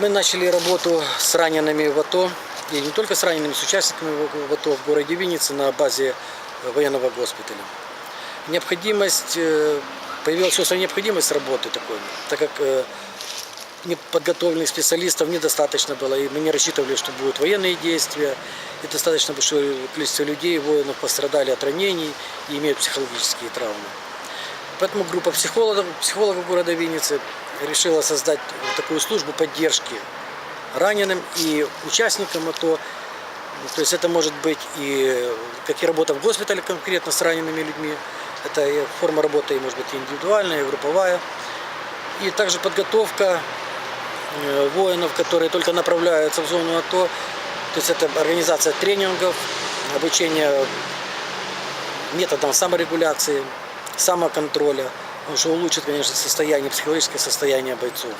Мы начали работу с ранеными в АТО, и не только с ранеными, с участниками в АТО в городе Винницы на базе военного госпиталя. Необходимость, э, появилась острая необходимость работы такой, так как э, неподготовленных специалистов недостаточно было, и мы не рассчитывали, что будут военные действия, и достаточно большое количество людей, воинов пострадали от ранений и имеют психологические травмы. Поэтому группа психологов, психологов города Винницы решила создать такую службу поддержки раненым и участникам АТО. То есть это может быть и как и работа в госпитале конкретно с ранеными людьми, это и форма работы и может быть индивидуальная, и групповая. И также подготовка э, воинов, которые только направляются в зону АТО. То есть это организация тренингов, обучение методам саморегуляции, самоконтроля, что улучшит, конечно, состояние, психологическое состояние бойцов.